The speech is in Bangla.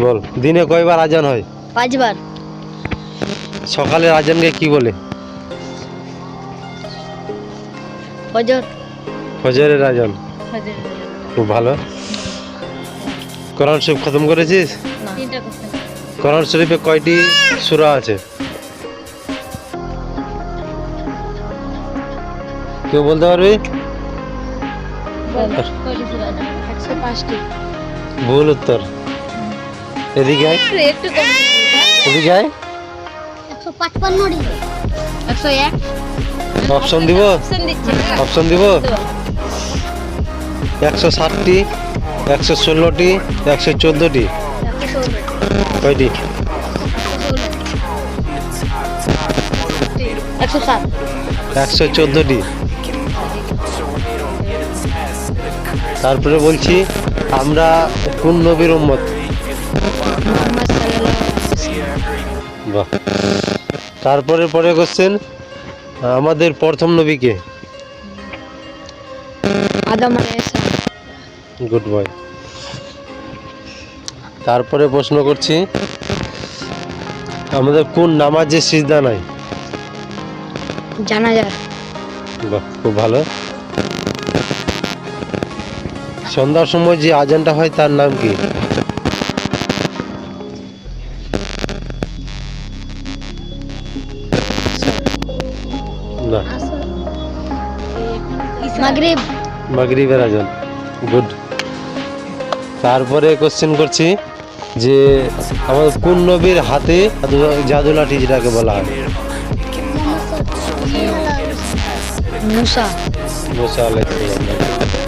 বল দিনে কয়বার আজান হয়? পাঁচবার। সকালের আজানকে কি বলে? ফজর। ফজরের আজান। খুব ভালো। কোরআন শরীফ খতম করেছিস? কোরআন শরীফে কয়টি সূরা আছে? কেউ বলতে পারবি? ভুল উত্তর। এদিকে আয়। একটু কম। এদিকে আয়। অপশন দিব। অপশন দিচ্ছে। অপশন দিব? একশো ষাটটি একশো ষোলোটি একশো চোদ্দোটি। একশো ষোলো কয়টি? একশো সাত। একশো চোদ্দোটি। তারপরে বলছি আমরা কোন নবীর উম্মত? বাহ। তারপরে পরে করছেন আমাদের প্রথম নবীকে। আদম গুড বয় তারপরে প্রশ্ন করছি আমাদের কোন নামাজে সিজদা নাই? জানাজা। বাহ খুব ভালো। সন্ধ্যার সময় যে আজানটা হয় তার নাম কি? না। মাগরিব। মাগরিবের আজান গুড তারপরে কোশ্চেন করছি যে আমাদের কোন নবীর হাতে জাদু- লাঠি যেটাকে বলা হয়? মুসা। মুসা আলাইহিস সালাম।